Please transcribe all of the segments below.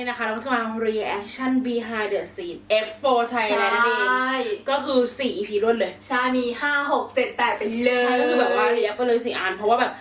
นี้นะคะ เราก็จะมา reaction behind the scene F4 Thailand นั่นเองใช่ก็คือ 4 EP รวดเลย ใช่ มีห้าหกเจ็ดแปดไปเลย ใช่ ก็คือแบบว่าเรียกไปเลยสี่อัน เพราะว่าแบบ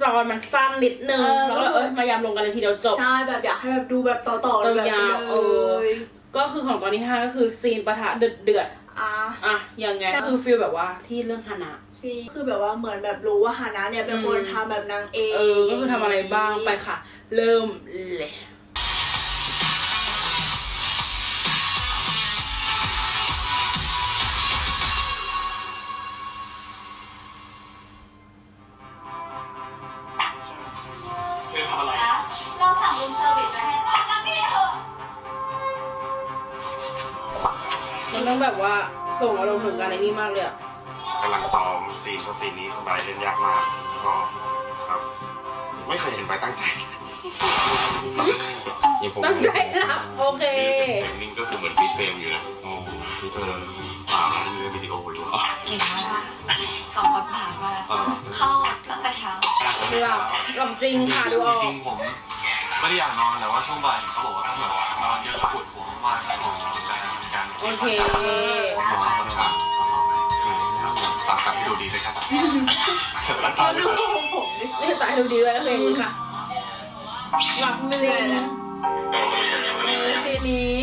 ตอนมันสั้นนิดนึงเออแล้วก็เออมายำลงกันเลยทีเดียวจบ ใช่ แบบอยากให้แบบดูแบบต่อๆแบบยาวๆเอเลอยก็คือของตอนที่5ก็คือซีนปะทะเดือดเดือดอะๆอะยังไงก็คือฟีลแบบว่าที่เรื่องฮานะซีคือแบบว่าเหมือนแบบรู้ว่าฮานะเนี่ยเป็นคนอืมทำแบบนางเอกเออก็คือทำอะไรบ้างไปค่ะ เริ่มเลย แบบว่าส่งอารมณ์ถึงการในนี้มากเลยอะกำลังซ้อมซีนเพราะซีนนี้สบายเล่นยากมากก็ครับไม่เคยเห็นไปตั้งใจยังผมตั้งใจหลับโอเคเฟรมนิ่งก็คือเหมือนปิดเฟรมอยู่นะอ๋อพี่เธอป่าเรื่องวิดีโออยู่อ๋อเก่งมากสองคนผ่านมาเออเข้าตั้งแต่เช้าหลับหลับจริงค่ะดูออกจริงๆผมไม่ได้อยากนอนแต่ว่าช่วงบ่ายเขาบอกว่าถ้าแบบนอนเยอะแล้วปวดหัวมาก โอเคมขอเข้ามาครับครับฝากกลับให้ดูดีด้วยครับเอดูของผมดินี่ตายดูดีไว้เพลงนี้ค่ะหลับจริงเออซีนี้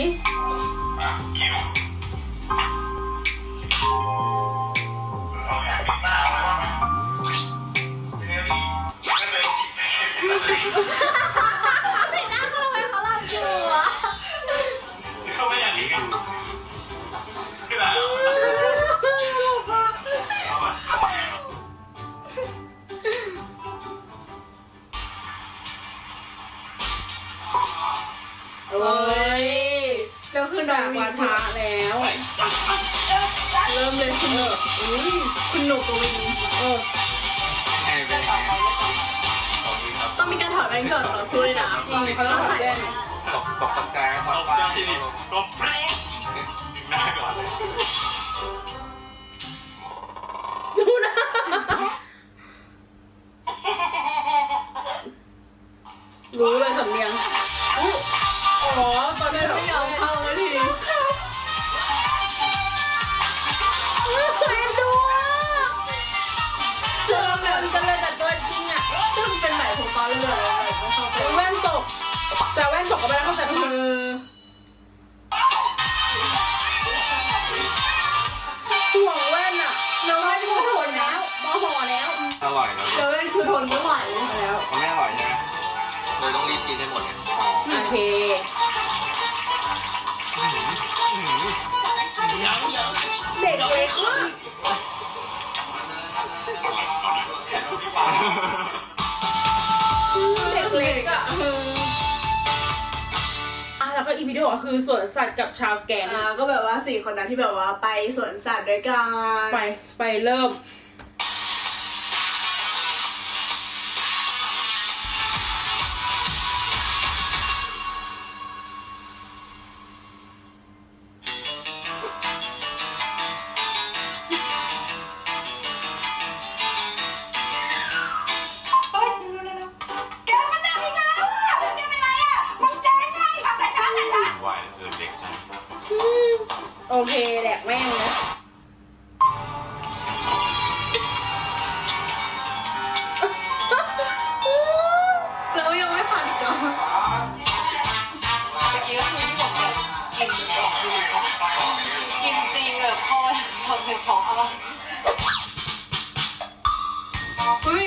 องมีการถอดแว่นก่อนต่อสู้เลยนะจริงเขาต้องใส่แว่นตกตกตะกายตตกบปลาที่นี่ตบหน้าก่อนเลยดูนะรู้เลยสำเนียงอุ๊ยอ๋อตอนนี้เหรอไม่ยอม แต่แว่นตกก็ไม่ได้เข้าใจเอผิดอห่วงแว่นอะแล้วแว่นคือทนแล้วมาห่อแล้วอร่อยแล้วแล้วแว่นคือทนไม่ไหวแล้วมันไม่อร่อยใช่ไหมเลยต้องรีบกินให้หมดไงอ๋อโอเคเด็กเล็กมาก อะแล้วก็อีพีที่หกก็คือสวนสัตว์กับชาวแก๊งอ่าก็แบบว่าสี่คนนั้นที่แบบว่าไปสวนสัตว์ด้วยกันไปไปเริ่ม โอเคแหลกแม่งนะแล้วยังไม่ผ่านอีกเหรอเมื่อกี้ก็คือที่บอกเลยกินของดีกินจริงแบบพอพอเป็นของอะไรเฮ้ย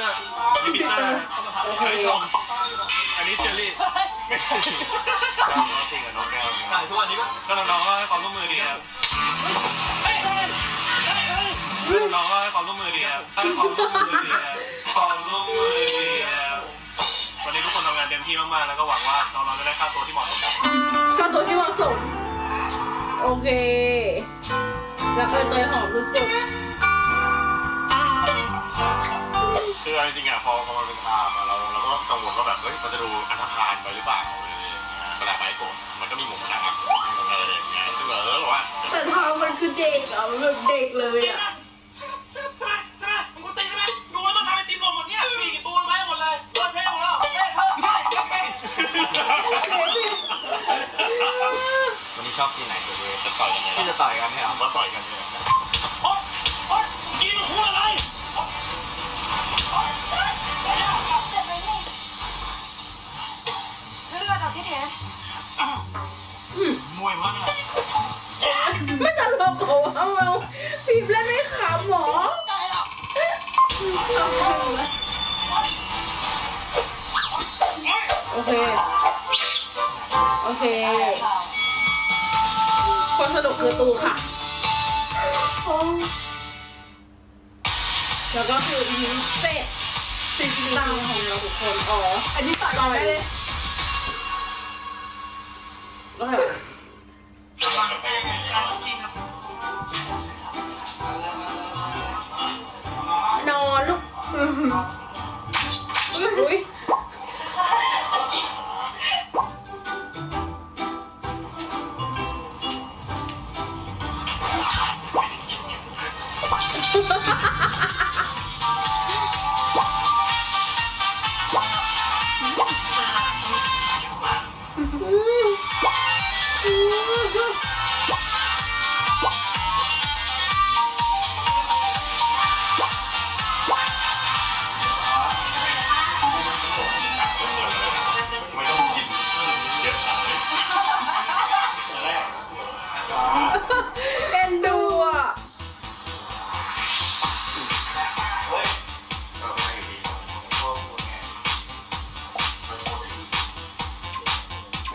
เตอร์นี่ปีเตอร์โอเคอันนี้ทอมอันนี้เจอรี่ไม่ใช่จริงกับน้องแก้วใช่ทุกวันนี้ก็ก็น้องๆก็ให้ความร่วมมือดีครับน้องๆก็ให้ความร่วมมือดีครับให้ความร่วมมือดีครับความร่วมมือดีครับวันนี้ทุกคนทำงานเต็มที่มากๆแล้วก็หวังว่าน้องๆจะได้ค่าตัวที่เหมาะสมครับค่าตัวที่เหมาะสมโอเครักเลยเตยหอมสุดคื จริงๆอะพอพอมันเป็นข่าวมาเราเราก็กังวลว่าแบบเฮ้ยมันจะดูอันธพาลไปหรือเปล่าอะไรอย่างเงี้ยเวลาไปโกรธมันก็มีมุมน่ารักมุมอะไรอย่างเงี้ยซึ่งเออบอกว่าแต่ทางมันคือเด็กอะมันแบบเด็กเลยอะใช่ไหมใช่ไหมมึงกูตีใช่ไหมดูว่าต้องทำไอติมหมดเนี่ยมีกี่ตัวไหมหมดเลยเลิกเท่หมดแล้วเท่เพิ่มได้เพิ่มไปวันนี้ชอบที่ไหนตัวเองจะต่อยกันที่จะต่อยกันเนี่ยว่าต่อยกันเนี่ย คนสนุกคือตูค่ะ แล้วก็คืออีเจ็ดสิบตังของเราทุกคน อ๋อ อันนี้ต่อยได้เลยแล้วแบบ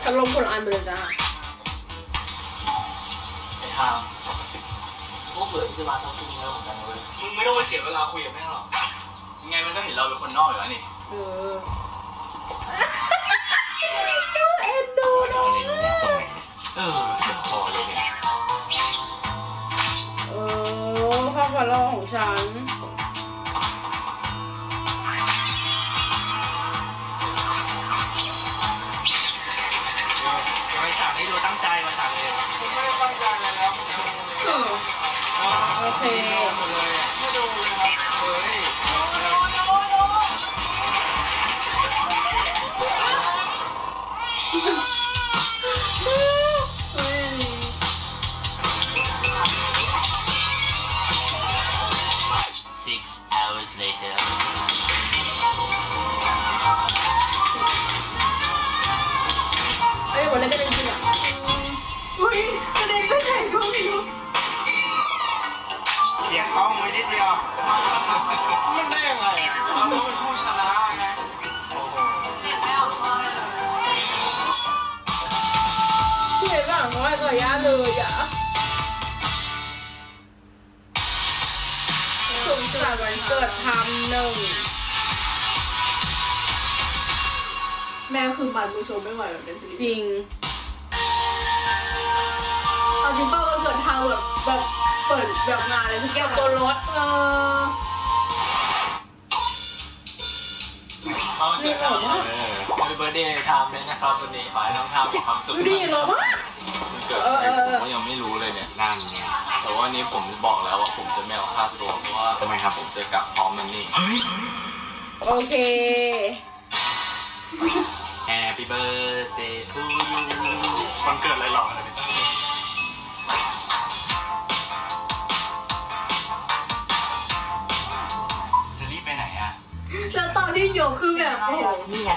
กันลงคนละอันไปเลยจ้าทางพวกเบื่อที่จะมาทั้งคืนแล้วเหมือนกันเลยมึงไม่ต้องไปเสียเวลาคุยกับแม่หรอกยังไงมันก็เห็นเราเป็นคนนอกอยู่แล้วนี่เออดูเอ็นดูเราเล่นเนี่ยตรงไหนเออเจ็บคอเลยเนี่ยเออภาพวาดของฉัน นึ่งแม่คือมันมือโชว์ไม่ไหวแบบในซีรีส์จริงเอาจริงป่ะวันเกิดทางแบบแบบเปิดแบบงานอะไรสักอย่างตัวรถเออเอาเกิดทำเออเบอร์เดย์ทำเลยนะครับวันนี้ขอให้น้องทำมีความสุข ดูดิรอมากมัน เกิดอะไรผมก็ยังไม่รู้เลยเนี่ย นั่นไงแต่ว่านี้ผมบอกแล้วว่าผมจะไม่เอาค่าตัวเพราะว่าทำไมครับ ผมจะกลับพร้อมมันนี่ โอเค Happy birthday to you วันเกิดอะไรหรออะไรเนี่ยจะรีบไปไหนอะ แล้วตอนที่โยกคือแบบโอ้โห นี่ไง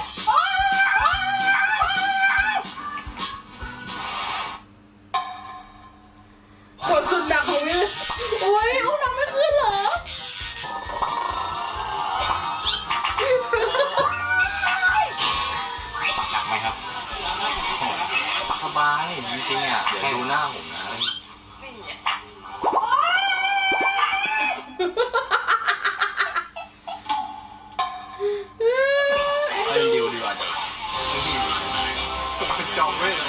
จองไว้เลย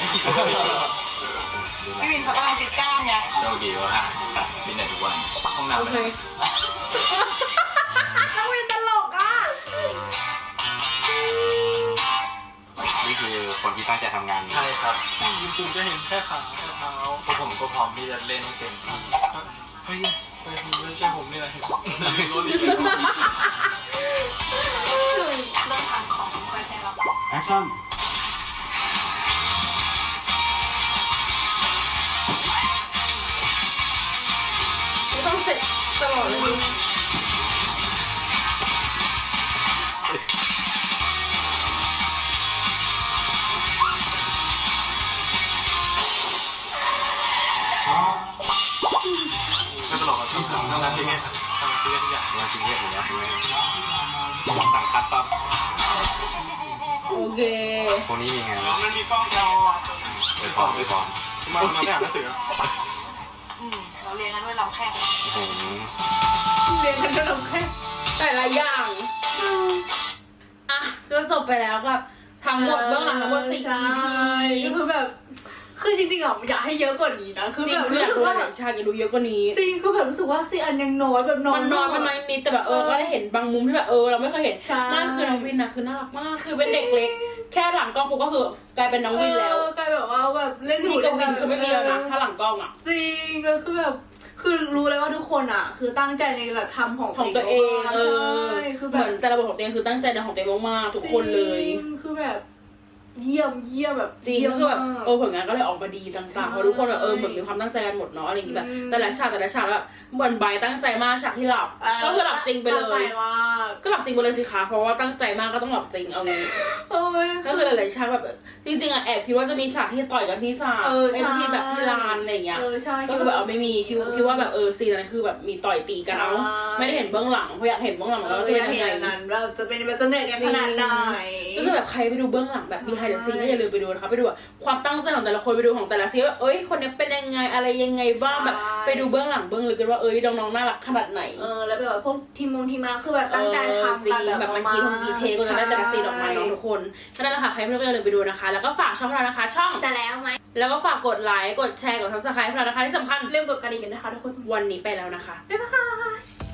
พี่วินเขากำลังติดกล้ามไงโชคดีว่ามีไหนทุกวันห้องน้ำโอไหเคนต้องเป็นตลกอะ นี่คือคนที่ที่ตั้งใจทำงานใช่ครับคุณจะเห็นแค่ขาแค่เท้าพวกผมก็พร้อมที่จะเล่นเต็มที่เฮ้ยเฮ้ยไม่ใช่ผมนี่แหละเห็นรถอีกเรื่องทางของแฟนเราแอคชั่น อะที่ทำงานที่เนี่ยทำที่เนี่ยทุกอย่างมาจริงเนี่ยผมว่าจริงเนี่ยสั่งคัดปั๊บโอเคพวกนี้มีไงแล้วมันมีกล้องจอไปพรไปพรมามาไม่อ่านหนังสืออืมเราเรียนกันด้วยลำแข้งโอ้โหเรียนกันขนมแค่แต่ละอย่างอะก็จบไปแล้วกับทั้งหมดเบื้องหลังทั้งหมดสี่ใช่ EP คือแบบ คือจริงๆอะอยากให้เยอะกว่านี้นะ คือจริแบงบคือรู้อยากสึกดูว่าหลายฉากอยากดูเยอะกว่านี้ จริงคือแบบรู้สึกว่าซีอันยังน้อยแบบน้อยมันน้อยมันน้อยนิดแต่แบบเออก็ได้เห็นบางมุมที่แบบเออเราไม่เคยเห็นใช่นั่นคือน้องวินนะคือน่ารักมากคือเป็นเด็กเล็ก แค่หลังกล้องกูก็คือกลายเป็นน้องวินแล้วเออกลายแบบว่าแบบเล่นพี่กับวินคือไม่มีแล้วนะถ้าหลังกล้องอะ จริงก็คือแบบคือรู้เลยว่าทุกคนอะ คือตั้งใจในแบบทำของของตัวเองเออใช่คือเหแบมืบอนแต่ละบทของตัวเองคือตั้งใจในของตัวเองมากๆทุกคนเลย จริงคือแบบ เยี่ยมเยี่ยมแบบจริงเยี่ยก็มคือแบบมาก เออผลงานก็เลยออกมาดีใช่ต่างๆเพราะทุกคนแบบเออเหมือนมีความตั้งใจกันหมดเนาะอะไรอย่างงี้แบบอืม แต่ละฉากแต่ละฉากแบบเหมือนใบร์ทตั้งใจมากฉากที่หลับ ก็คือหลับจริงไปเลตั้ใจย มากก็หลับจริงไปเลยสิคะเพราะว่าตั้งใจมากก็ต้องหลับจริงเอางี้โอ้ย ก็คือหลายๆฉากแบบจริงๆอะแอบคิดว่าจะมีฉากที่ต่อยกันที่สระเออไอ้ใช่ที่แบบที่ลานอะไรอย่างเงี้ย เออใช่ ก็คือแบบเอาไม่มีคิดเออคิดว่าแบบเออซีนนั้นคือแบบมีต่อยตีกันเอาใช่ ไม่ได้เห็นเบื้องหลังเพราะอยากเห็นเบื้องหลังเอแล้วอจะจะเป็นเห็ยังนไงอันนั้นแบบจะเป็นแบบจะเหนื่อยกันขนาดไหน ก็คือแบบใครไปดูเบื้องหลังแบบ behind the scene ก็อย่าลืมไปดูนะคะไปดูแบบความตั้งใจของแต่ละคนไปดูของแต่ละซีนว่าเอ้ยคนเนี้ยเป็นยังไงอะไรยังไงบ้างแบบใช่ไปดูเบื้องหลังเบื้องลึกกันว่าเอ้ยน้องๆน่ารักขนาดไหนเออแล้วแบบว่าพวกทีมมงทีมมาคือแบบตั้งใจทำจริกังนแบบแบบมันกีทงกีเทก็จะได้แต่ละซีนออกมาเน้องทุกคนก็นั่นแหละค่ะใครไม่รู้ก็อย่าลืมไปดูนะคะ แล้วก็ฝากช่องเรานะคะ ช่องจะแล้วไหมแล้วก็ฝากกดไลค์กดแชร์กด subscribe ให้เรานะคะที่สำคัญเริ่มกดกระดิ่งกันนะคะทุกคนวันนี้ไปแล้วนะคะบ๊ายบาย